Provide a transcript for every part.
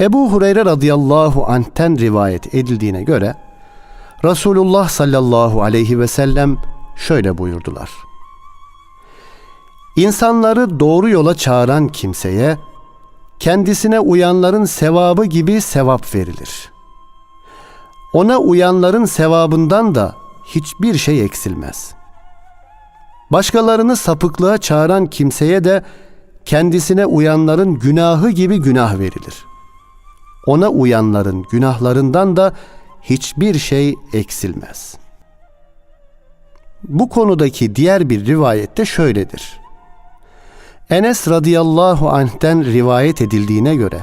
Ebu Hureyre radıyallahu anh'ten rivayet edildiğine göre Resulullah sallallahu aleyhi ve sellem şöyle buyurdular. İnsanları doğru yola çağıran kimseye kendisine uyanların sevabı gibi sevap verilir. Ona uyanların sevabından da hiçbir şey eksilmez. Başkalarını sapıklığa çağıran kimseye de kendisine uyanların günahı gibi günah verilir. Ona uyanların günahlarından da hiçbir şey eksilmez. Bu konudaki diğer bir rivayette şöyledir. Enes radıyallahu anh'ten rivayet edildiğine göre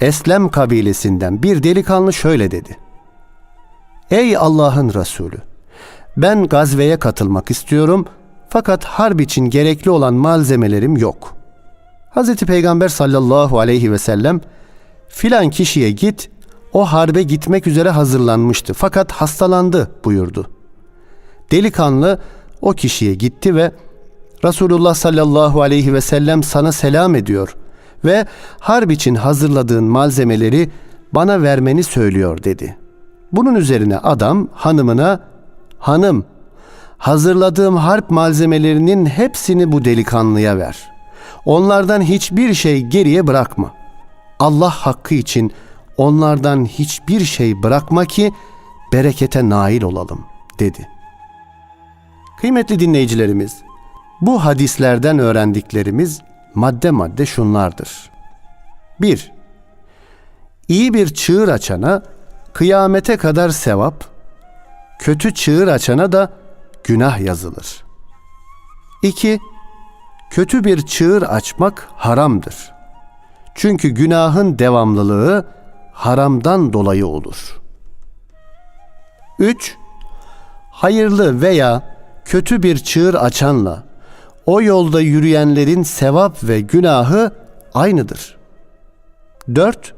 Eslem kabilesinden bir delikanlı şöyle dedi. Ey Allah'ın Resulü! Ben gazveye katılmak istiyorum fakat harp için gerekli olan malzemelerim yok. Hz. Peygamber sallallahu aleyhi ve sellem filan kişiye git o harbe gitmek üzere hazırlanmıştı fakat hastalandı buyurdu. Delikanlı o kişiye gitti ve Resulullah sallallahu aleyhi ve sellem sana selam ediyor ve harp için hazırladığın malzemeleri bana vermeni söylüyor dedi. Bunun üzerine adam hanımına hanım hazırladığım harp malzemelerinin hepsini bu delikanlıya ver. Onlardan hiçbir şey geriye bırakma. Allah hakkı için onlardan hiçbir şey bırakma ki berekete nail olalım dedi. Kıymetli dinleyicilerimiz, bu hadislerden öğrendiklerimiz madde madde şunlardır. 1. İyi bir çığır açana kıyamete kadar sevap, kötü çığır açana da günah yazılır. 2. Kötü bir çığır açmak haramdır. Çünkü günahın devamlılığı haramdan dolayı olur. 3. Hayırlı veya kötü bir çığır açanla o yolda yürüyenlerin sevap ve günahı aynıdır. 4.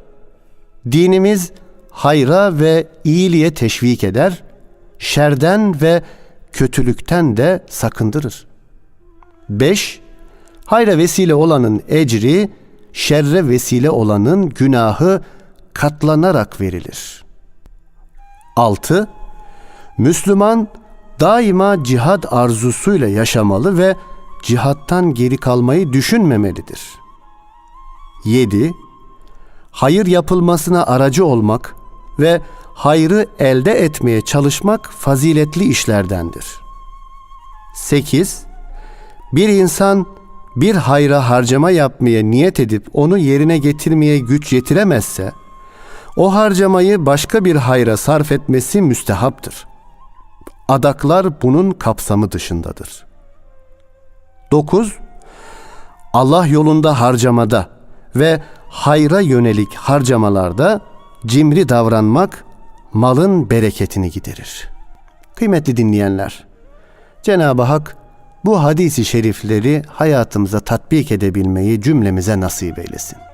Dinimiz hayra ve iyiliğe teşvik eder, şerden ve kötülükten de sakındırır. 5. Hayra vesile olanın ecri, şerre vesile olanın günahı katlanarak verilir. 6. Müslüman daima cihad arzusuyla yaşamalı ve cihattan geri kalmayı düşünmemelidir. 7. Hayır yapılmasına aracı olmak ve hayrı elde etmeye çalışmak faziletli işlerdendir. 8. Bir insan bir hayra harcama yapmaya niyet edip onu yerine getirmeye güç yetiremezse, o harcamayı başka bir hayra sarf etmesi müstehaptır. Adaklar bunun kapsamı dışındadır. 9. Allah yolunda harcamada ve hayra yönelik harcamalarda cimri davranmak malın bereketini giderir. Kıymetli dinleyenler, Cenab-ı Hak bu hadisi şerifleri hayatımıza tatbik edebilmeyi cümlemize nasip eylesin.